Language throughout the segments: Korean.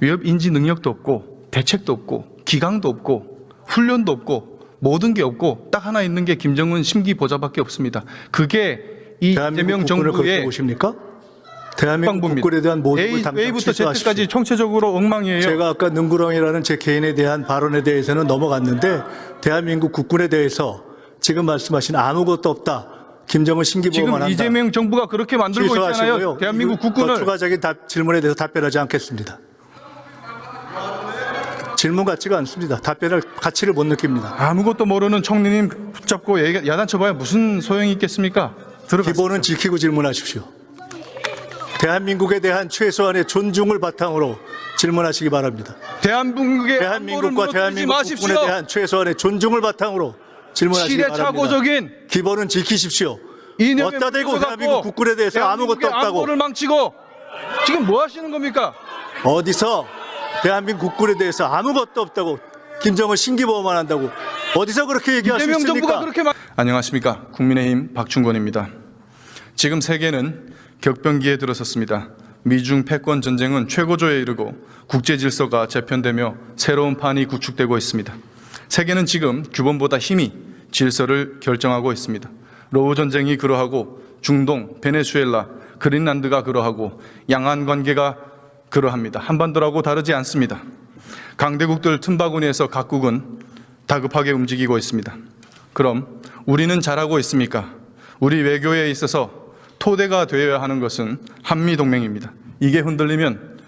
위협 인지 능력도 없고 대책도 없고 기강도 없고 훈련도 없고 모든 게 없고 딱 하나 있는 게 김정은 심기 보좌밖에 없습니다. 그게 이 이재명 정부의 보십니까? 대한민국. 국군에 대한 모든 당장 A부터. Z까지 총체적으로 엉망이에요. 제가 아까 능구렁이라는 제 개인에 대한 발언에 대해서는 넘어갔는데 대한민국 국군에 대해서 지금 말씀하신 아무것도 없다. 김정은 신기보호만 지금 한다. 이재명 정부가 그렇게 만들고 있잖아요. 대한민국 국군을 추가적인 답- 질문에 대해서 답변하지 않겠습니다. 질문 같지가 않습니다. 답변할 가치를 못 느낍니다. 아무것도 모르는 총리님 붙잡고 얘기- 야단쳐봐야 무슨 소용이 있겠습니까? 들어가. 기본은 지키고 질문하십시오. 대한민국에 대한 최소한의 존중을 바탕으로 질문하시기 바랍니다. 대한민국의 안보를 대한민국과 무너뜨리지 대한민국 마십시오. 국군에 대한 최소한의 존중을 바탕으로 질문하시기 바랍니다. 시대착오적인 기본은 지키십시오. 이념에 어디다 대고 대한민국 국군에 대해서 아무것도 대한민국의 없다고 안보를 망치고 지금 뭐 하시는 겁니까? 어디서 대한민국 국군에 대해서 아무것도 없다고 김정은 신기보호만 한다고 어디서 그렇게 얘기할 수 있습니까? 그렇게 말... 안녕하십니까 국민의힘 박충권입니다. 지금 세계는 격변기에 들어섰습니다. 미중 패권 전쟁은 최고조에 이르고 국제 질서가 재편되며 새로운 판이 구축되고 있습니다. 세계는 지금 규범보다 힘이 질서를 결정하고 있습니다. 로우 전쟁이 그러하고 중동, 베네수엘라, 그린란드가 그러하고 양안 관계가 그러합니다. 한반도라고 다르지 않습니다. 강대국들 틈바구니에서 각국은 다급하게 움직이고 있습니다. 그럼 우리는 잘하고 있습니까? 우리 외교에 있어서 토대가 되어야 하는 것은 한미 동맹입니다. 이게 흔들리면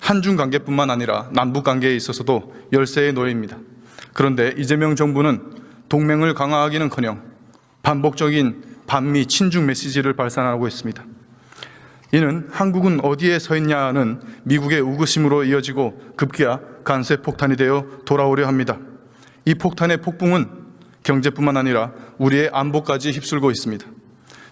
한중 관계뿐만 아니라 남북 관계에 있어서도 열세의 노예입니다. 그런데 이재명 정부는 동맹을 강화하기는커녕 반복적인 반미 친중 메시지를 발산하고 있습니다. 이는 한국은 어디에 서 있냐는 미국의 우구심으로 이어지고 급기야 간세 폭탄이 되어 돌아오려 합니다. 이 폭탄의 폭풍은 경제뿐만 아니라 우리의 안보까지 휩쓸고 있습니다.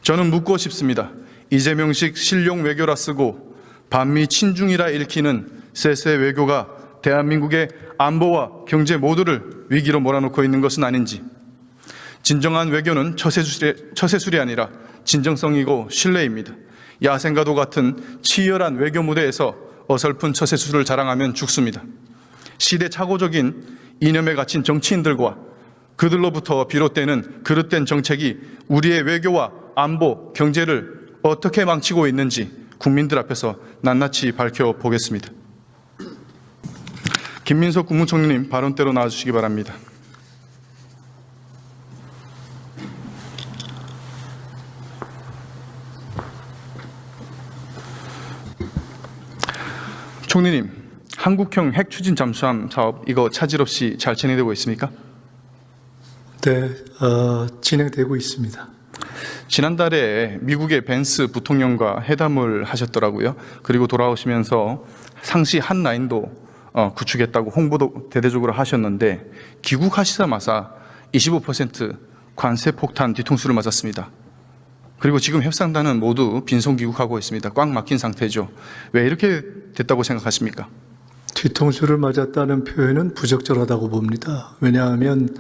저는 묻고 싶습니다. 이재명식 실용 외교라 쓰고 반미 친중이라 읽히는 쎄쎄 외교가 대한민국의 안보와 경제 모두를 위기로 몰아넣고 있는 것은 아닌지 진정한 외교는 처세술이 아니라 진정성이고 신뢰입니다. 야생과도 같은 치열한 외교 무대에서 어설픈 처세술을 자랑하면 죽습니다. 시대착오적인 이념에 갇힌 정치인들과 그들로부터 비롯되는 그릇된 정책이 우리의 외교와 안보, 경제를 어떻게 망치고 있는지 국민들 앞에서 낱낱이 밝혀보겠습니다. 김민석 국무총리님 발언대로 나와주시기 바랍니다. 총리님, 한국형 핵 추진 잠수함 사업 이거 차질 없이 잘 진행되고 있습니까? 네, 어, 진행되고 있습니다. 지난달에 미국의 벤스 부통령과 회담을 하셨더라고요. 그리고 돌아오시면서 상시 한 라인도 어, 구축했다고 홍보도 대대적으로 하셨는데 귀국하시자마자 25% 관세 폭탄 뒤통수를 맞았습니다. 그리고 지금 협상단은 모두 빈손 귀국하고 있습니다. 꽉 막힌 상태죠. 왜 이렇게 됐다고 생각하십니까? 뒤통수를 맞았다는 표현은 부적절하다고 봅니다. 왜냐하면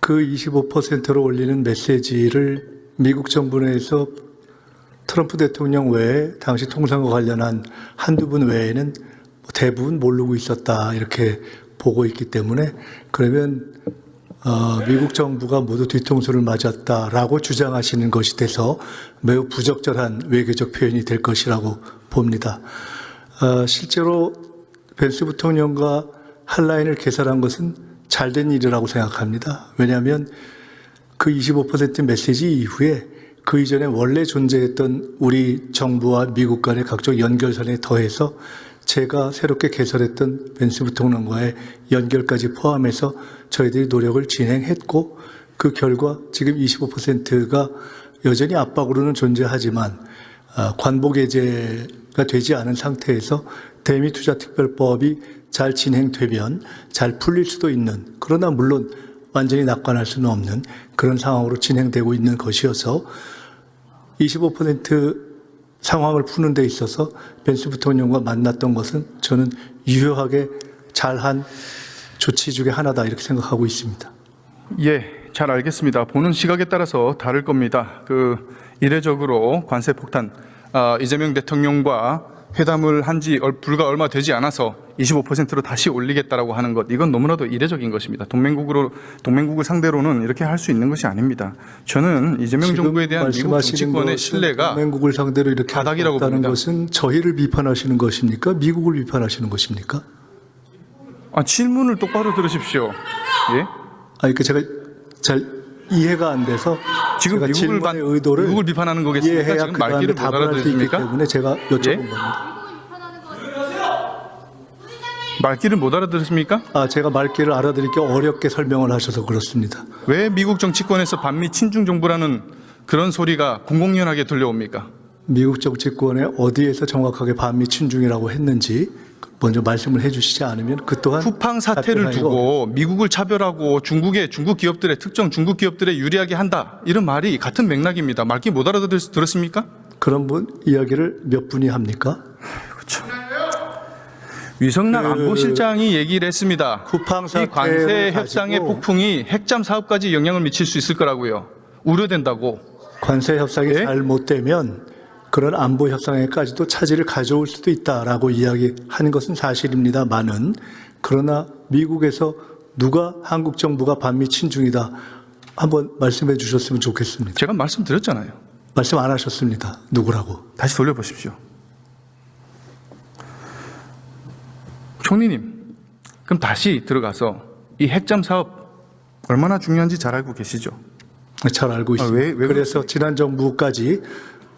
그 25%로 올리는 메시지를 미국 정부 내에서 트럼프 대통령 외에 당시 통상과 관련한 한두 분 외에는 대부분 모르고 있었다 이렇게 보고 있기 때문에 그러면 어, 미국 정부가 모두 뒤통수를 맞았다라고 주장하시는 것이 돼서 매우 부적절한 외교적 표현이 될 것이라고 봅니다. 어, 실제로 벤스 부통령과 한라인을 개설한 것은 잘된 일이라고 생각합니다. 왜냐하면 그 25% 메시지 이후에 그 이전에 원래 존재했던 우리 정부와 미국 간의 각종 연결선에 더해서 제가 새롭게 개설했던 벤스 부통령과의 연결까지 포함해서 저희들이 노력을 진행했고 그 결과 지금 25%가 여전히 압박으로는 존재하지만 아, 관보게제가 되지 않은 상태에서 대미 투자 특별법이 잘 진행되면 잘 풀릴 수도 있는 그러나 물론 완전히 낙관할 수는 없는 그런 상황으로 진행되고 있는 것이어서 25% 상황을 푸는 데 있어서 벤스 부통령과 만났던 것은 저는 유효하게 잘한 조치 중에 하나다 이렇게 생각하고 있습니다. 예, 잘 알겠습니다. 보는 시각에 따라서 다를 겁니다. 그 이례적으로 관세 폭탄 아, 이재명 대통령과 회담을 한 지 불과 얼마 되지 않아서 25%로 다시 올리겠다라고 하는 것 이건 너무나도 이례적인 것입니다. 동맹국으로 동맹국을 상대로는 이렇게 할 수 있는 것이 아닙니다. 저는 이재명 정부에 대한 미국 정치권의 신뢰가 동맹국을 상대로 이렇게 바닥이라고 봅니다. 것은 저희를 비판하시는 것입니까? 미국을 비판하시는 것입니까? 아, 질문을 똑바로 들으십시오. 예? 아니 그 제가 잘 이해가 안 돼서 지금 제가 미국을 질문의 반, 의도를 미국을 비판하는 거겠습니까? 이해해야 지금 그 다음에 말귀를 못 답을 할 수 있기 알아들으십니까? 때문에 제가 여쭤본 예? 겁니다. 말귀를 못 알아들으십니까? 아 제가 말귀를 알아듣기 어렵게 설명을 하셔서 그렇습니다. 왜 미국 정치권에서 반미 친중 정부라는 그런 소리가 공공연하게 들려옵니까? 미국 정치권에 어디에서 정확하게 반미 친중이라고 했는지 먼저 말씀을 해주시지 않으면 그 또한 쿠팡 사태를 두고 미국을 차별하고 중국의 중국 기업들의 특정 중국 기업들에 유리하게 한다 이런 말이 같은 맥락입니다. 말귀 못 알아들었습니까? 그런 분 이야기를 몇 분이 합니까? 위성락 그 안보실장이 얘기를 했습니다. 쿠팡 이 관세 협상의 폭풍이 핵잠 사업까지 영향을 미칠 수 있을 거라고요. 우려된다고. 관세 협상이 예? 잘못 되면 그런 안보 협상에까지도 차질을 가져올 수도 있다라고 이야기하는 것은 사실입니다만은 그러나 미국에서 누가 한국 정부가 반미 친중이다 한번 말씀해 주셨으면 좋겠습니다. 제가 말씀드렸잖아요. 말씀 안 하셨습니다. 누구라고? 다시 돌려보십시오. 총리님, 그럼 다시 들어가서 이 핵잠 사업 얼마나 중요한지 잘 알고 계시죠? 잘 알고 아, 있습니다. 왜- 왜 그래서 지난 정부까지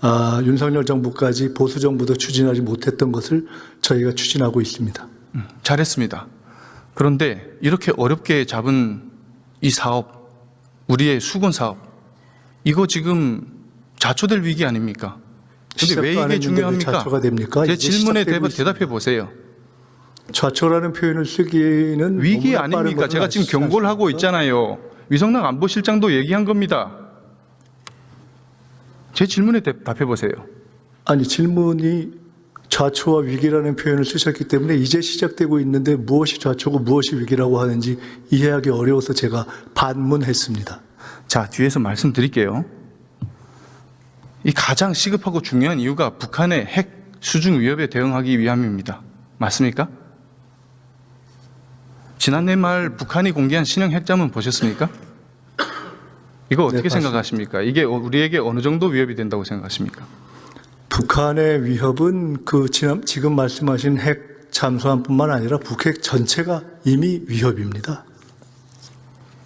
아, 윤석열 정부까지 보수 정부도 추진하지 못했던 것을 저희가 추진하고 있습니다. 잘했습니다. 그런데 이렇게 어렵게 잡은 이 사업, 우리의 수건 사업, 이거 지금 자초될 위기 아닙니까? 근데 왜안 이게 중요합니까? 제 질문에 대답, 대답해 보세요. 좌초라는 표현을 쓰기는 위기 아닙니까? 제가 지금 경고를 하고? 있잖아요. 위성락 안보실장도 얘기한 겁니다. 제 질문에 대답해 보세요. 아니 질문이 좌초와 위기라는 표현을 쓰셨기 때문에 이제 시작되고 있는데 무엇이 좌초고 무엇이 위기라고 하는지 이해하기 어려워서 제가 반문했습니다. 자, 뒤에서 말씀드릴게요. 이 가장 시급하고 중요한 이유가 북한의 핵 수중 위협에 대응하기 위함입니다. 맞습니까? 지난해 말 북한이 공개한 신형 핵잠은 보셨습니까? 이거 어떻게 봤습니다. 생각하십니까? 이게 우리에게 어느 정도 위협이 된다고 생각하십니까? 북한의 위협은 그 지난, 지금 말씀하신 핵 잠수함뿐만 아니라 북핵 전체가 이미 위협입니다.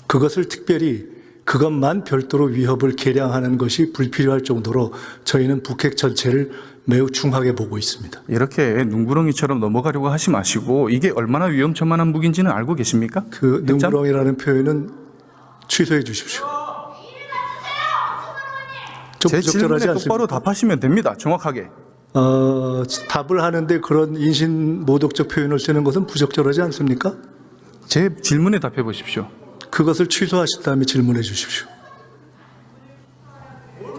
그것을 특별히 그것만 별도로 위협을 계량하는 것이 불필요할 정도로 저희는 북핵 전체를 매우 중하게 보고 있습니다. 이렇게 눈구렁이처럼 넘어가려고 하지 마시고 이게 얼마나 위험천만한 무기인지는 알고 계십니까? 그 핵잠? 능구렁이라는 표현은 취소해 주십시오. 좀제 질문에 똑바로? 답하시면 됩니다. 정확하게. 어, 답을 하는데 그런 인신 모독적 표현을 쓰는 것은 부적절하지 않습니까? 제 질문에 답해 보십시오. 그것을 취소하신 다음에 질문해 주십시오.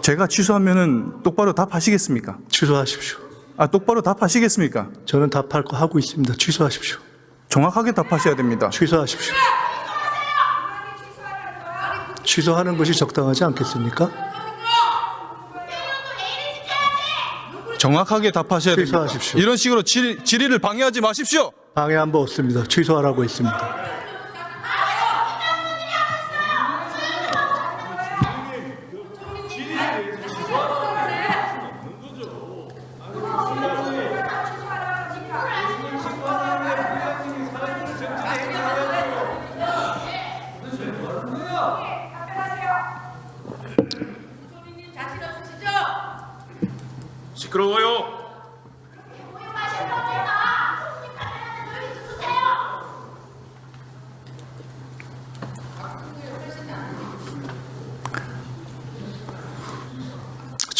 제가 취소하면은 똑바로 답하시겠습니까? 취소하십시오. 아, 똑바로 답하시겠습니까? 저는 답할 거 하고 있습니다. 취소하십시오. 정확하게 답하셔야 됩니다. 취소하십시오. 취소하는 것이 적당하지 않겠습니까? 정확하게 답하셔야 됩니다. 취소하십시오. 이런 식으로 질, 질의를 방해하지 마십시오. 방해한 바 없습니다. 취소하라고 했습니다.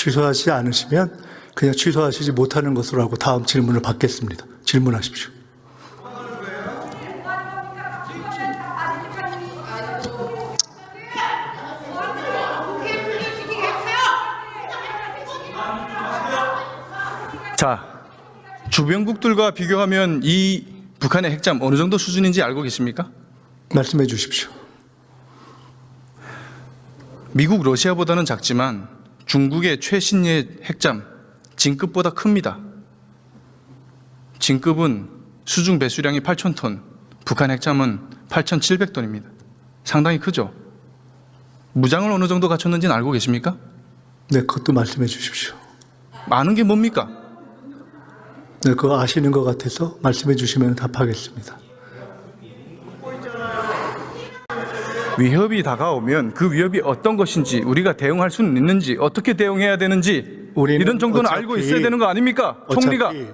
취소하지 않으시면 그냥 취소하시지 못하는 것으로 하고 다음 질문을 받겠습니다. 질문하십시오. 자, 주변국들과 비교하면 이 북한의 핵잠 어느 정도 수준인지 알고 계십니까? 말씀해 주십시오. 미국, 러시아보다는 작지만 중국의 최신의 핵잠 진급보다 큽니다. 진급은 수중 배수량이 8,000톤, 북한 핵잠은 8,700톤입니다. 상당히 크죠. 무장을 어느 정도 갖췄는지는 알고 계십니까? 네, 그것도 말씀해 주십시오. 아는 게 뭡니까? 네, 그거 아시는 것 같아서 말씀해 주시면 답하겠습니다. 위협이 다가오면 그 위협이 어떤 것인지 우리가 대응할 수는 있는지 어떻게 대응해야 되는지 우리는 이런 정도는 어차피- 알고 있어야 되는 거 아닙니까? 총리가 어차피,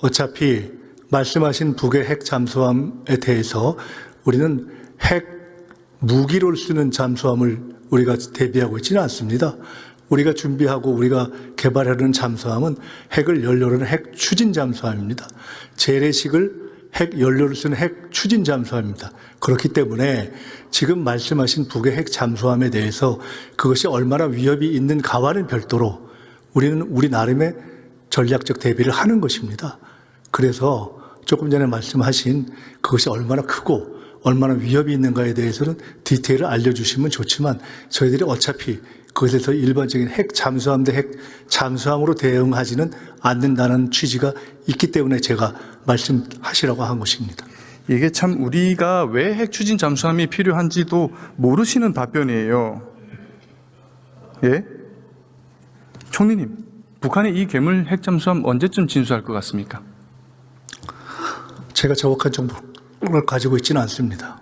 어차피 말씀하신 북의 핵 잠수함에 대해서 우리는 핵 무기를 쓰는 잠수함을 우리가 대비하고 있지는 않습니다. 우리가 준비하고 우리가 개발하려는 잠수함은 핵을 연료로 하는 핵 추진 잠수함입니다. 재래식을 핵 연료를 쓰는 핵 추진 잠수함입니다. 그렇기 때문에 지금 말씀하신 북의 핵 잠수함에 대해서 그것이 얼마나 위협이 있는가와는 별도로 우리는 우리 나름의 전략적 대비를 하는 것입니다. 그래서 조금 전에 말씀하신 그것이 얼마나 크고 얼마나 위협이 있는가에 대해서는 디테일을 알려주시면 좋지만 저희들이 어차피 그것에서 일반적인 핵 잠수함 대 핵 잠수함으로 대응하지는 않는다는 취지가 있기 때문에 제가 말씀하시라고 한 것입니다. 이게 참 우리가 왜 핵 추진 잠수함이 필요한지도 모르시는 답변이에요. 예? 총리님, 북한이 이 괴물 핵 잠수함 언제쯤 진수할 것 같습니까? 제가 정확한 정보를 가지고 있지는 않습니다.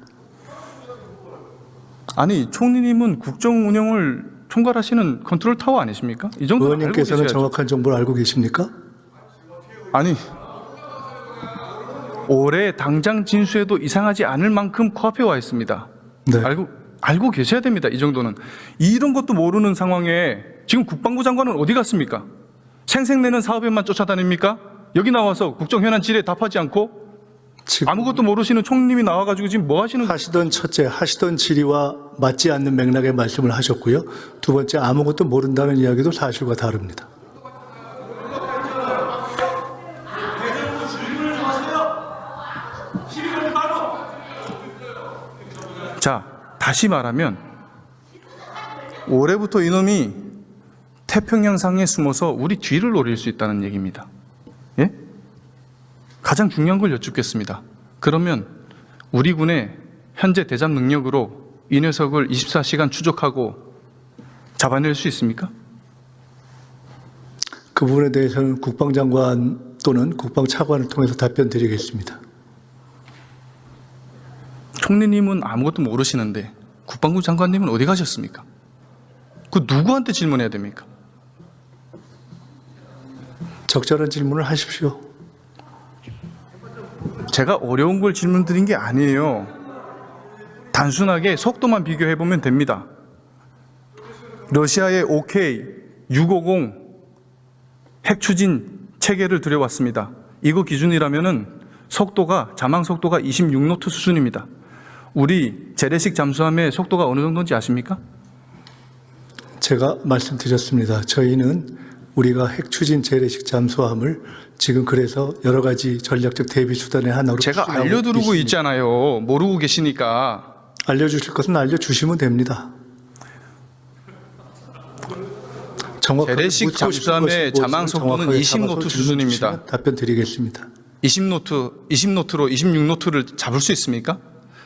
아니, 총리님은 국정 운영을 총괄하시는 컨트롤 타워 아니십니까? 이 정도 알고 의원님께서는 계셔야죠. 정확한 정보를 알고 계십니까? 아니 올해 당장 진수해도 이상하지 않을 만큼 코앞에 와 있습니다. 네. 알고 알고 계셔야 됩니다. 이 정도는 이런 것도 모르는 상황에 지금 국방부 장관은 어디 갔습니까? 생색내는 사업에만 쫓아다닙니까? 여기 나와서 국정 현안 질에 답하지 않고 지금 아무것도 모르시는 총리님이 나와가지고 지금 뭐 하시는 거예요? 하시던 첫째 하시던 질의와 맞지 않는 맥락의 말씀을 하셨고요. 두 번째 아무것도 모른다는 이야기도 사실과 다릅니다. 자, 다시 말하면 올해부터 이놈이 태평양상에 숨어서 우리 뒤를 노릴 수 있다는 얘기입니다. 예? 가장 중요한 걸 여쭙겠습니다. 그러면 우리 군의 현재 대잠 능력으로 이 녀석을 24시간 추적하고 잡아낼 수 있습니까? 그 부분에 대해서는 국방장관 또는 국방차관을 통해서 답변 드리겠습니다. 총리님은 아무것도 모르시는데 국방부 장관님은 어디 가셨습니까? 그 누구한테 질문해야 됩니까? 적절한 질문을 하십시오. 제가 어려운 걸 질문 드린 게 아니에요. 단순하게 속도만 비교해 보면 됩니다. 러시아의 OK 650 핵 추진 체계를 들여왔습니다. 이거 기준이라면은 속도가 자망 속도가 26노트 수준입니다. 우리 재래식 잠수함의 속도가 어느 정도인지 아십니까? 제가 말씀드렸습니다. 저희는 우리가 핵 추진 재래식 잠수함을 지금 그래서 여러 가지 전략적 대비 수단의 하나로 제가 있습니다. 있잖아요. 모르고 계시니까. 알려주실 것은 알려주시면 됩니다. 정확하게 재래식 잠수함의 자망 속도는 정확하게 20 잡아서 노트 질문 수준입니다. 주시면 답변 드리겠습니다. 20노트, 20노트로 26노트를 잡을 수 있습니까?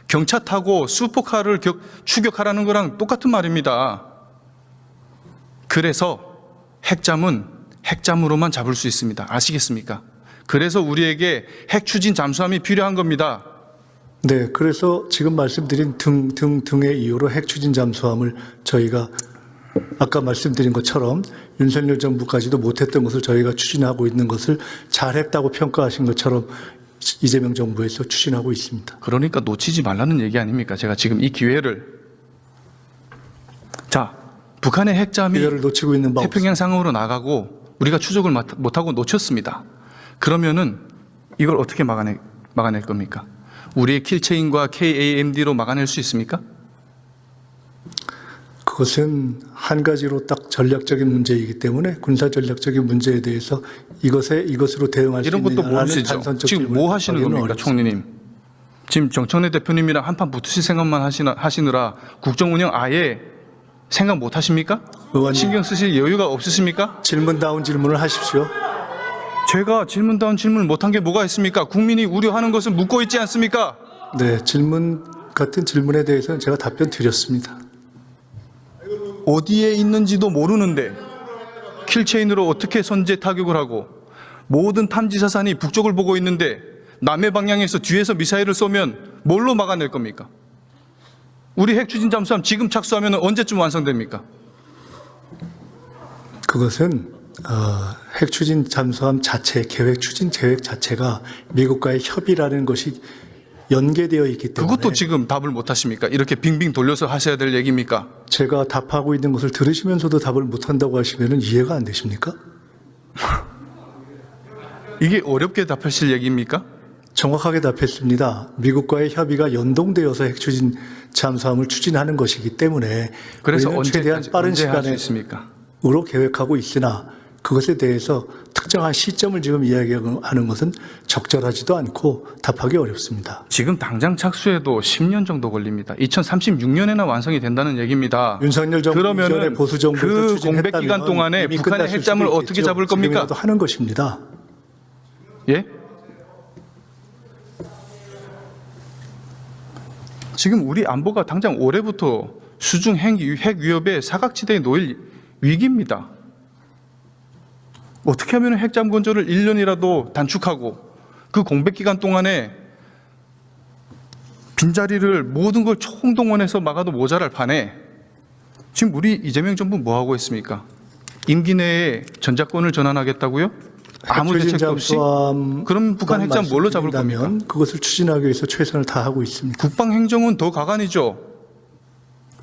경차 타고 슈퍼카를 격- 추격하라는 거랑 똑같은 말입니다. 그래서 핵잠은 핵잠으로만 잡을 수 있습니다. 아시겠습니까? 그래서 우리에게 핵 추진 잠수함이 필요한 겁니다. 네, 그래서 지금 말씀드린 등, 등, 등의 이유로 핵 추진 잠수함을 저희가 아까 말씀드린 것처럼 윤석열 정부까지도 못했던 것을 저희가 추진하고 있는 것을 잘했다고 평가하신 것처럼 이재명 정부에서 추진하고 있습니다. 그러니까 놓치지 말라는 얘기 아닙니까? 제가 지금 이 기회를 자 북한의 핵잠이 기회를 놓치고 있는 바 태평양 상으로 나가고 우리가 추적을 못- 못하고 놓쳤습니다. 그러면은 이걸 어떻게 막아내, 막아낼 겁니까? 우리의 킬체인과 KAMD로 막아낼 수 있습니까? 그것은 한 가지로 딱 전략적인 문제이기 때문에 군사 전략적인 문제에 대해서 이것에 이것으로 대응할 수 이런 것도 모르시죠? 지금 뭐 하시는 겁니까, 어렵습니다. 총리님? 지금 정청래 대표님이랑 한판 붙으실 생각만 하시나, 하시느라 국정 운영 아예 생각 못 하십니까? 의원님. 신경 쓰실 여유가 없으십니까? 질문다운 질문을 하십시오. 제가 질문다운 질문을 못한 게 뭐가 있습니까? 국민이 우려하는 것은 묻고 있지 않습니까? 네, 질문 같은 질문에 대해서는 제가 답변 드렸습니다. 어디에 있는지도 모르는데 킬체인으로 어떻게 선제 타격을 하고 모든 탐지 사산이 북쪽을 보고 있는데 남해 방향에서 뒤에서 미사일을 쏘면 뭘로 막아낼 겁니까? 우리 핵 추진 잠수함 지금 착수하면 언제쯤 완성됩니까? 그것은 어, 핵 추진 잠수함 자체, 계획 추진 계획 자체가 미국과의 협의라는 것이 연계되어 있기 때문에 그것도 지금 답을 못 하십니까? 이렇게 빙빙 돌려서 하셔야 될 얘기입니까? 제가 답하고 있는 것을 들으시면서도 답을 못 한다고 하시면 이해가 안 되십니까? 이게 어렵게 답하실 얘기입니까? 정확하게 답했습니다. 미국과의 협의가 연동되어서 핵 추진 잠수함을 추진하는 것이기 때문에 그래서 최대한 빠른 시간에? 으로 계획하고 있으나 그것에 대해서 특정한 시점을 지금 이야기하는 것은 적절하지도 않고 답하기 어렵습니다. 지금 당장 착수해도 10년 정도 걸립니다. 2036년에나 완성이 된다는 얘기입니다. 윤석열 정부 그러면은 보수 그 추진했다면 공백 기간 동안에 북한의 핵잠을 어떻게. 잡을 겁니까? 하는 것입니다. 예? 지금 우리 안보가 당장 올해부터 수중 핵, 위협의 사각지대에 놓일 위기입니다. 어떻게 하면 핵잠 건조를 1년이라도 단축하고 그 공백 기간 동안에 빈자리를 모든 걸 총동원해서 막아도 모자랄 판에 지금 우리 이재명 정부 뭐 하고 있습니까? 임기 내에 전작권을 전환하겠다고요? 아무 핵추진 대책도 없이? 그럼 북한 핵잠 뭘로 잡을 겁니까? 말씀드린다면 그것을 추진하기 위해서 최선을 다하고 있습니다. 국방행정은 더 가관이죠.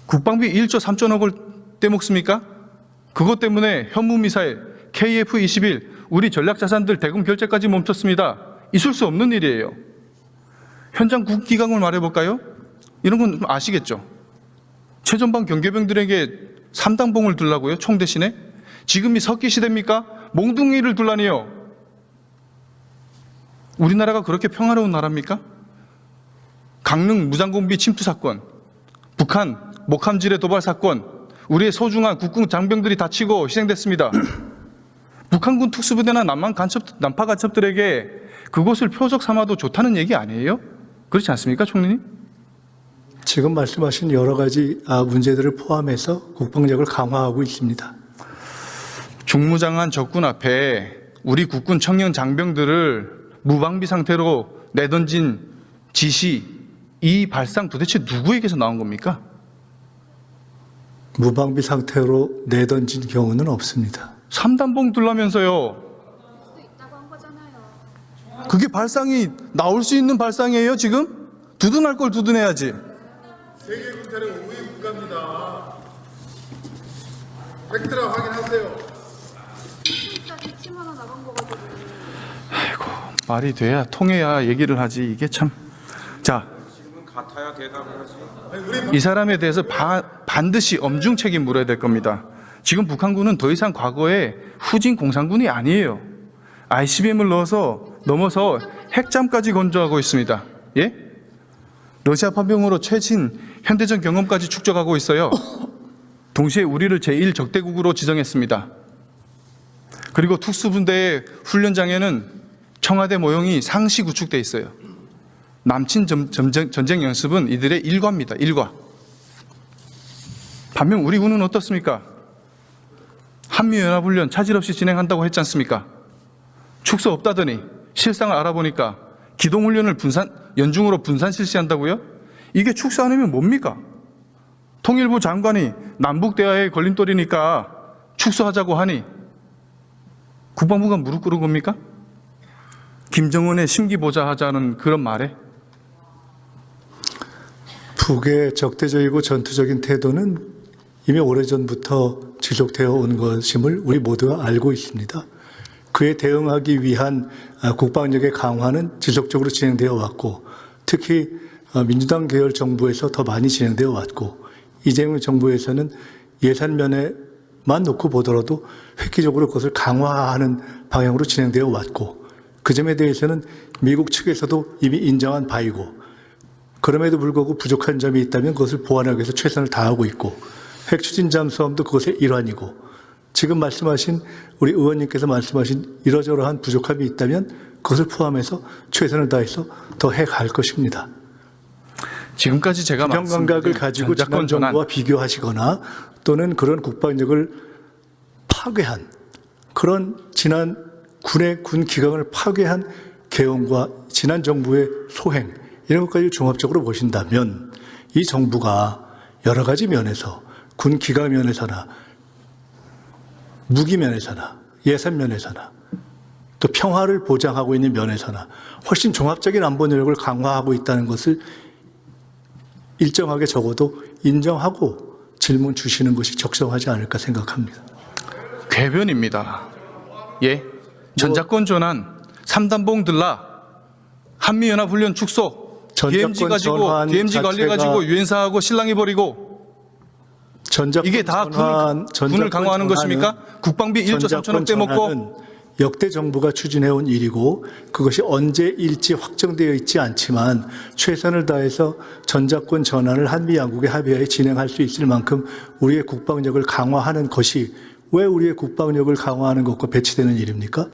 국방비 1조 3천억을 떼먹습니까? 그것 때문에 현무미사일 KF-21 우리 전략자산들 대금 결제까지 멈췄습니다. 있을 수 없는 일이에요. 현장 국기강을 말해볼까요? 이런 건좀 아시겠죠? 최전방 경계병들에게 삼당봉을 들라고요? 총 대신에? 지금이 석기 시대입니까? 몽둥이를 둘라니요. 우리나라가 그렇게 평화로운 나라입니까? 강릉 무장공비 침투 사건, 북한 목함질의 도발 사건, 우리의 소중한 국군 장병들이 다치고 희생됐습니다. 북한군 특수부대나 남한 간첩, 남파 간첩들에게 그것을 표적 삼아도 좋다는 얘기 아니에요? 그렇지 않습니까, 총리님? 지금 말씀하신 여러 가지 아, 문제들을 포함해서 국방력을 강화하고 있습니다. 중무장한 적군 앞에 우리 국군 청년 장병들을 무방비 상태로 내던진 지시, 이 발상 도대체 누구에게서 나온 겁니까? 무방비 상태로 내던진 경우는 없습니다. 삼단봉 둘라면서요. 그게 발상이 나올 수 있는 발상이에요, 지금? 두둔할 걸 두둔해야지. 세계 군사력 5위 국가입니다. 팩트라 확인하세요. 진짜 기침 하나 나간 거가지고. 말이 돼야 통해야 얘기를 하지. 이게 참. 자. 이 사람에 대해서 바- 반드시 엄중 책임 물어야 될 겁니다. 지금 북한군은 더 이상 과거의 후진 공산군이 아니에요. ICBM을 넣어서 넘어서 핵잠까지 건조하고 있습니다. 예? 러시아 파병으로 최신 현대전 경험까지 축적하고 있어요. 동시에 우리를 제1 적대국으로 지정했습니다. 그리고 특수분대의 훈련장에는 청와대 모형이 상시 구축돼 있어요. 남친 전- 전쟁, 전쟁 연습은 이들의 일과입니다. 일과. 반면 우리 군은 어떻습니까? 한미연합훈련 차질 없이 진행한다고 했지 않습니까? 축소 없다더니 실상을 알아보니까 기동훈련을 분산, 연중으로 분산 실시한다고요? 이게 축소 아니면 뭡니까? 통일부 장관이 남북대화에 걸림돌이니까 축소하자고 하니 국방부가 무릎 꿇은 겁니까? 김정은의 심기보자 하자는 그런 말에 북의 적대적이고 전투적인 태도는 이미 오래전부터 지속되어 온 것임을 우리 모두가 알고 있습니다. 그에 대응하기 위한 아, 국방력의 강화는 지속적으로 진행되어 왔고 특히 어, 민주당 계열 정부에서 더 많이 진행되어 왔고 이재명 정부에서는 예산 면에만 놓고 보더라도 획기적으로 그것을 강화하는 방향으로 진행되어 왔고 그 점에 대해서는 미국 측에서도 이미 인정한 바이고 그럼에도 불구하고 부족한 점이 있다면 그것을 보완하기 위해서 최선을 다하고 있고 핵 추진 잠수함도 그것의 일환이고 지금 말씀하신 우리 의원님께서 말씀하신 이러저러한 부족함이 있다면 그것을 포함해서 최선을 다해서 더 해갈 것입니다. 지금까지 제가 경 감각을 말씀드린 가지고 지난 정부와 비교하시거나 또는 그런 국방력을 파괴한 그런 지난 군의 군 기강을 파괴한 개헌과 지난 정부의 소행 이런 것까지 종합적으로 보신다면 이 정부가 여러 가지 면에서 군 기강 면에서나 무기 면에서나 예산 면에서나 또 평화를 보장하고 있는 면에서나 훨씬 종합적인 안보 노력을 강화하고 있다는 것을 일정하게 적어도 인정하고 질문 주시는 것이 적성하지 않을까 생각합니다. 궤변입니다. 예, 전작권 전환, 삼단봉 들라, 한미연합 훈련 축소, 전작권 DMZ 가지고 DMZ 관리 가지고 유엔사하고 신랑이 버리고 전작권 이게 다 전환, 군을, 군을 전작권 강화하는 것입니까? 국방비 1조 3천억 전작권 떼먹고 역대 정부가 추진해온 일이고 그것이 언제일지 확정되어 있지 않지만 최선을 다해서 전작권 전환을 한미 양국의 합의하에 진행할 수 있을 만큼 우리의 국방력을 강화하는 것이 왜 우리의 국방력을 강화하는 것과 배치되는 일입니까?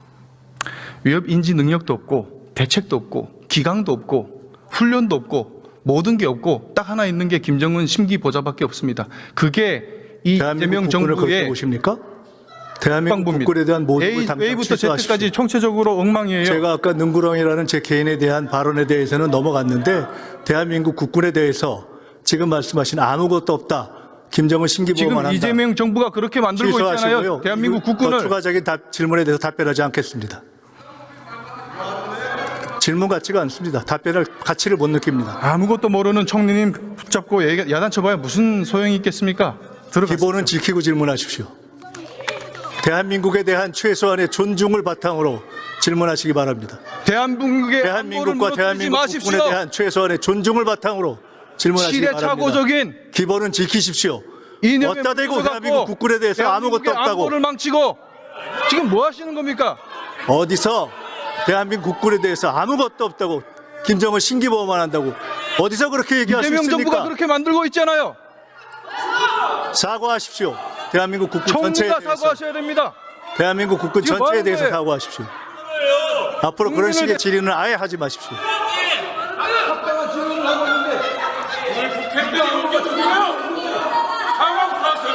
위협 인지 능력도 없고 대책도 없고 기강도 없고 훈련도 없고 모든 게 없고 딱 하나 있는 게 김정은 심기 보좌밖에 없습니다. 그게 이 대한민국 이재명 정부의 보십니까? 대한민국 국방부입니다. 국군에 대한 모든 걸 A, A부터 Z까지. 총체적으로 엉망이에요. 제가 아까 능구렁이라는 제 개인에 대한 발언에 대해서는 넘어갔는데 대한민국 국군에 대해서 지금 말씀하신 아무것도 없다. 김정은 신기보호만 지금 한다. 이재명 정부가 그렇게 만들고 있잖아요. 취소하시고요. 대한민국 이거 더 국군을 추가적인 답, 질문에 대해서 답변하지 않겠습니다. 질문 같지가 않습니다. 답변할 가치를 못 느낍니다. 아무것도 모르는 총리님 붙잡고 야단쳐봐야 무슨 소용이 있겠습니까? 들어가. 기본은 지키고 질문하십시오. 대한민국에 대한 최소한의 존중을 바탕으로 질문하시기 바랍니다. 대한민국의 대한민국과 대한민국 국군에. 대한 최소한의 존중을 바탕으로 질문하시기 바랍니다. 시대착오적인 기본은 지키십시오. 이념에 어따 대고 묻혀갖고 대한민국 국군에 대해서 아무것도 대한민국의 없다고 안보를 망치고 지금 뭐 하시는 겁니까? 어디서 대한민국 국군에 대해서 아무것도 없다고 김정은 신기보호만 한다고 어디서 그렇게 얘기할 수 이재명 정부가 있습니까? 그렇게 만들고 있잖아요. 사과하십시오. 대한민국 국군 전체에 대해서 사과하셔야 됩니다. 대한민국 국군 전체에 대해서? 사과하십시오. 앞으로 그런 식의 대- 질의는 아예 하지 마십시오. 합당한 질문을 하고 있는데 상황 파악해요.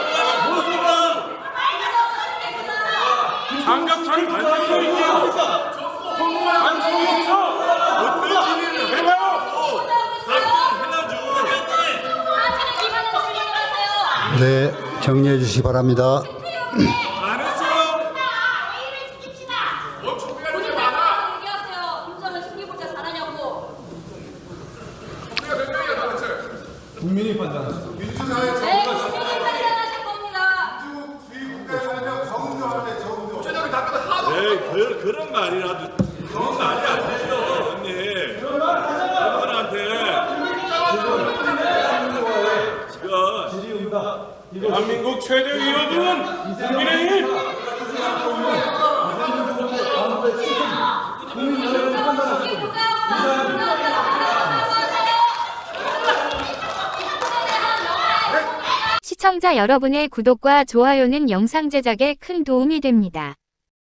장갑차를 만들고 있죠. 안성이 없어. 어떤 질의를 해봐요. 네, 정리해 주시기 바랍니다. 안 했어요. 김정은 신기보자 잘하냐고. 국민이 판단하죠. 네, 국민이 판단하실 겁니다. 에이, 그, 그런 말이라도 그런 말이 안 되죠, 언니. 그분한테 지금 대한민국 최대 위협은 국민의힘. 시청자 여러분의 구독과 좋아요는 영상 제작에 큰 도움이 됩니다.